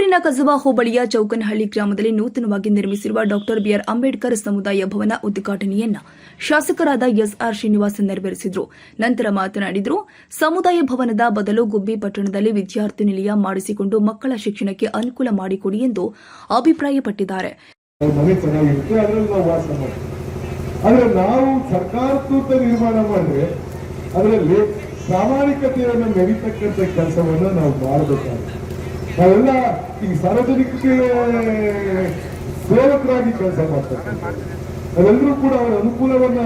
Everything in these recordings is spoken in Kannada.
ತುಮಕೂರಿನ ಕಸಬಾ ಹೋಬಳಿಯ ಚೌಕನಹಳ್ಳಿ ಗ್ರಾಮದಲ್ಲಿ ನೂತನವಾಗಿ ನಿರ್ಮಿಸಿರುವ ಡಾಕ್ಟರ್ ಬಿಆರ್ ಅಂಬೇಡ್ಕರ್ ಸಮುದಾಯ ಭವನ ಉದ್ಘಾಟನೆಯನ್ನ ಶಾಸಕರಾದ ಎಸ್ಆರ್ ಶ್ರೀನಿವಾಸ್ ನೆರವೇರಿಸಿದರು. ನಂತರ ಮಾತನಾಡಿದರು, ಸಮುದಾಯ ಭವನದ ಬದಲು ಗುಬ್ಬಿ ಪಟ್ಟಣದಲ್ಲಿ ವಿದ್ಯಾರ್ಥಿ ನಿಲಯ ಮಾಡಿಸಿಕೊಂಡು ಮಕ್ಕಳ ಶಿಕ್ಷಣಕ್ಕೆ ಅನುಕೂಲ ಮಾಡಿಕೊಡಿ ಎಂದು ಅಭಿಪ್ರಾಯಪಟ್ಟಿದ್ದಾರೆ. ಪ್ರಾಮಾಣಿಕತೆಯನ್ನು ಕೆಲಸವನ್ನು ನಾವು ಮಾಡಬೇಕಾಗುತ್ತೆ. ನಾವೆಲ್ಲ ಈ ಸಾರ್ವಜನಿಕಕ್ಕೆ ಸೇವಕರಾಗಿ ಕೆಲಸ ಮಾಡ್ತಕ್ಕಂಥ ನಾವೆಲ್ಲರೂ ಕೂಡ ಅವರ ಅನುಕೂಲವನ್ನ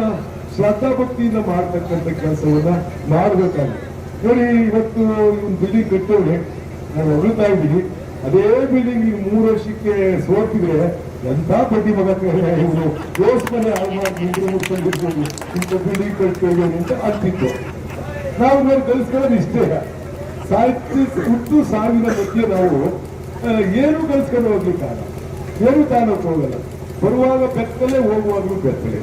ಶ್ರದ್ಧಾ ಭಕ್ತಿಯಿಂದ ಮಾಡ್ತಕ್ಕಂಥ ಕೆಲಸವನ್ನ ಮಾಡಬೇಕಾಗುತ್ತೆ ನೋಡಿ, ಇವತ್ತು ಒಂದು ಬಿಲ್ಡಿಂಗ್ ಕಟ್ಟೋರೆ ನಾವು ಹೊಗಳ್ತಾ ಇದ್ದೀವಿ. ಅದೇ ಬಿಲ್ಡಿಂಗ್ ಈಗ ಮೂರು ವರ್ಷಕ್ಕೆ ಸೋತಿದ್ರೆ ಎಂತ ಬಡ್ಡಿ ಮಗ ಇವರು ಮುಟ್ಕೊಂಡಿರ್ಬೋದು ಇಂಥ ಬಿಲ್ಡಿಂಗ್ ಕಟ್ಟೋದು ಅಂತ ಅಂತಿತ್ತು. ನಾವು ನಾವು ಕಲಿಸ್ಕೊಳ್ಳೋದು ಇಷ್ಟೇ. ಸಾಹಿತ್ಯ ಹುಟ್ಟು ಸಾವಿನ ಮಧ್ಯೆ ನಾವು ಏನು ಕಲ್ಸ್ಕೊಂಡು ಹೋಗ್ಲಿಕ್ಕಾಗ ಏನು ತಾನಕ್ಕೆ ಹೋಗಲ್ಲ. ಬರುವಾಗ ಬೆತ್ತಲೆ, ಹೋಗುವಾಗಲೂ ಬೆತ್ತಲೆ.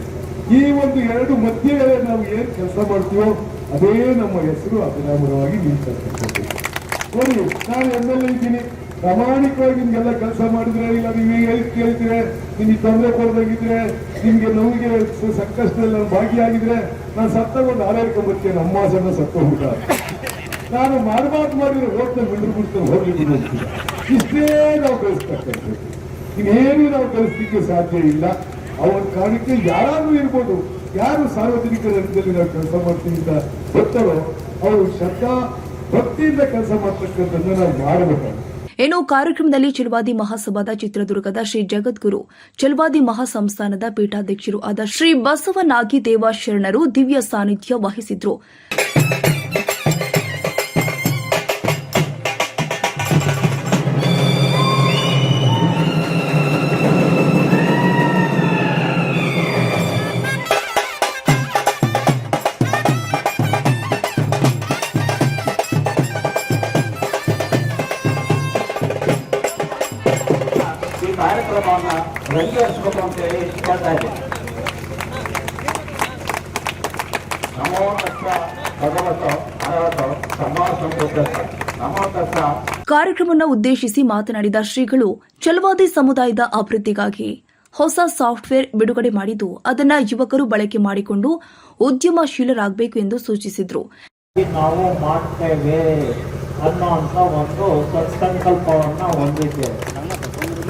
ಈ ಒಂದು ಎರಡು ಮಧ್ಯೆ ನಾವು ಏನ್ ಕೆಲಸ ಮಾಡ್ತೀವೋ, ಅದೇ ನಮ್ಮ ಹೆಸರು ಅಭಿನಾಮರವಾಗಿ ನಿಲ್ತಕ್ಕಂಥದ್ದು ನೋಡಿ, ನಾನು ಎಂ ಎಲ್ ಇದ್ದೀನಿ. ಪ್ರಾಮಾಣಿಕವಾಗಿ ನಿಮ್ಗೆಲ್ಲ ಕೆಲಸ ಮಾಡಿದ್ರೆ, ಇಲ್ಲ ನೀವು ಹೇಳಿ ಕೇಳ್ತೀರ, ನಿಮಗೆ ತೊಂದರೆ ಕೊಡ್ದಾಗಿದ್ರೆ, ನಿಮ್ಗೆ ನೋವಿಗೆ ಸಂಕಷ್ಟದಲ್ಲಿ ನಾನು ಭಾಗಿಯಾಗಿದ್ರೆ, ನಾನು ಸತ್ತ ಒಂದು ಆರೈಕೆ ಬರ್ತೀನಿ. ನಮ್ಮ ಸತ್ತ ಸತ್ತೋಗ್ಬಿಟ್ಟ ನಾನು ಮಾಡಬಾರ್ದು ಮಾಡಿದ್ರೆ ಹೋಗ್ತೇನೆ ಬಿಡ್ರು ಬಿಡ್ತೇನೆ ಹೋಗ್ಲಿ ಬಿಡು ಅಂತೀನಿ. ಇಷ್ಟೇ ನಾವು ಕಲಿಸ್ತಕ್ಕಂಥದ್ದು ಇನ್ನೇನು ನಾವು ಕಲಿಸ್ಲಿಕ್ಕೆ ಸಾಧ್ಯ ಇಲ್ಲ. ಅವರ ಕಾರಣಕ್ಕೆ ಯಾರಾದ್ರೂ ಇರ್ಬೋದು. ಯಾರು ಸಾರ್ವಜನಿಕ ರಂಗದಲ್ಲಿ ನಾವು ಕೆಲಸ ಮಾಡ್ತೀವಿ ಅಂತ ಗೊತ್ತರೋ ಅವರು ಶ್ರದ್ಧಾ, ಭಕ್ತಿಯಿಂದ ಕೆಲಸ ಮಾಡ್ತಕ್ಕಂಥದ್ದನ್ನ ನಾವು ಮಾಡಬೇಕಾಗುತ್ತೆ. ಏನು ಕಾರ್ಯಕ್ರಮದಲ್ಲಿ ಚಿಲ್ವಾದಿ ಮಹಾಸಭಾದ ಚಿತ್ರದುರ್ಗದ ಶ್ರೀ ಜಗದ್ಗುರು, ಚಲವಾದಿ ಮಹಾಸಂಸ್ಥಾನದ ಪೀಠಾಧ್ಯಕ್ಷರು ಆದ ಶ್ರೀ ಬಸವನಾಗಿ ದೇವಾಶರಣರು ದಿವ್ಯ ಸಾನ್ನಿಧ್ಯ ವಹಿಸಿದ್ರು. ನಮೋ ಕಾರ್ಯಕ್ರಮವನ್ನು ಉದ್ದೇಶಿಸಿ ಮಾತನಾಡಿದ ಶ್ರೀಗಳು ಚಲವಾದಿ ಸಮುದಾಯದ ಅಭಿವೃದ್ಧಿಗಾಗಿ ಹೊಸ ಸಾಫ್ಟ್ವೇರ್ ಬಿಡುಗಡೆ ಮಾಡಿದ್ದು, ಅದನ್ನ ಯುವಕರು ಬಳಕೆ ಮಾಡಿಕೊಂಡು ಉದ್ಯಮಶೀಲರಾಗಬೇಕು ಎಂದು ಸೂಚಿಸಿದರು. ನಾವು ಮಾಡ್ತೇವೆ ಅನ್ನೋ ಒಂದು ಸತ್ಸಂಕಲ್ಪವನ್ನ ಹೊಂದಿದ್ದೇವೆ.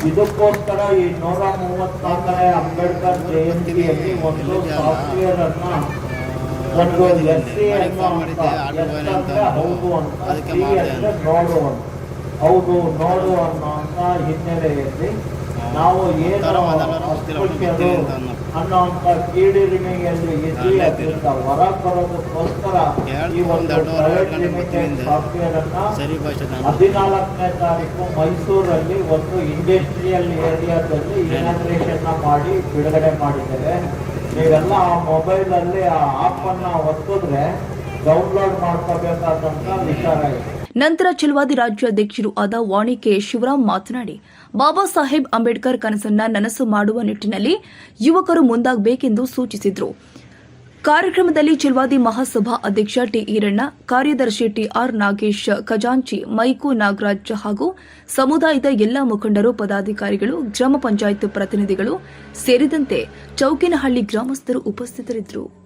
ಇದಕ್ಕೋಸ್ಕರ ಈ ನೂರ ಮೂವತ್ನಾಲ್ಕನೇ ಅಂಬೇಡ್ಕರ್ ಜಯಂತಿಯಲ್ಲಿ ಒಂದು ಸಾಫ್ಟ್ವೇರ್ ಅನ್ನ ಒಂದು ಎಸ್ ಸಿ ಅನ್ನುವಂಥ ಎಸ್ ಅಂದ್ರೆ ಹೌದು ಅಂತ. ಸಿ ಅಂದ್ರೆ ನೋಡು ಅಂತ. ಹೌದು ನೋಡು ಅನ್ನೋಂಥ ಹಿನ್ನೆಲೆಯಲ್ಲಿ ನಾವು ಏನು ಅನ್ನೋಂಥ ಕೀಡಿರಿಮೆಯಲ್ಲಿ ಇದ್ದು ಅದರಿಂದ ಹೊರ ಬರೋದಕ್ಕೋಸ್ಕರ ಈ ಒಂದು ಪ್ರೈವೇಟ್ ಲಿಮಿಟೆಡ್ ಸಾಫ್ಟ್ವೇರ್ ಅನ್ನ ಸರಿ ಭಾಷೆ ಹದಿನಾಲ್ಕನೇ ತಾರೀಕು ಮೈಸೂರಲ್ಲಿ ಒಂದು ಇಂಡಸ್ಟ್ರಿಯಲ್ ಏರಿಯಾದಲ್ಲಿ ಇನಾಗ್ರೇಷನ್ ಮಾಡಿ ಬಿಡುಗಡೆ ಮಾಡಿದ್ದೇವೆ. ನೀವೆಲ್ಲ ಆ ಮೊಬೈಲ್ ಅಲ್ಲಿ ಆ ಆಪ್ ಅನ್ನ ಒತ್ತಿದ್ರೆ ಡೌನ್ಲೋಡ್ ಮಾಡ್ಕೋಬೇಕಾದಂತ ವಿಚಾರ ಇದೆ. ನಂತರ ಚಲವಾದಿ ರಾಜ್ಯಾಧ್ಯಕ್ಷರು ಆದ ವಾಣಿ ಕೆ ಶಿವರಾಮ್ ಮಾತನಾಡಿ, ಬಾಬಾ ಸಾಹೇಬ್ ಅಂಬೇಡ್ಕರ್ ಕನಸನ್ನ ನನಸು ಮಾಡುವ ನಿಟ್ಟಿನಲ್ಲಿ ಯುವಕರು ಮುಂದಾಗಬೇಕೆಂದು ಸೂಚಿಸಿದರು. ಕಾರ್ಯಕ್ರಮದಲ್ಲಿ ಚಿಲ್ವಾದಿ ಮಹಾಸಭಾ ಅಧ್ಯಕ್ಷ ಟಿ ಈರಣ್ಣ ಕಾರ್ಯದರ್ಶಿ ಟಿ ಆರ್ ನಾಗೇಶ್, ಖಜಾಂಚಿ ಮೈಕು ನಾಗರಾಜ್ ಹಾಗೂ ಸಮುದಾಯದ ಎಲ್ಲಾ ಮುಖಂಡರು, ಪದಾಧಿಕಾರಿಗಳು, ಗ್ರಾಮ ಪಂಚಾಯತ್ ಪ್ರತಿನಿಧಿಗಳು ಸೇರಿದಂತೆ ಚೌಕಿನಹಳ್ಳಿ ಗ್ರಾಮಸ್ಥರು ಉಪಸ್ಥಿತರಿದ್ದರು.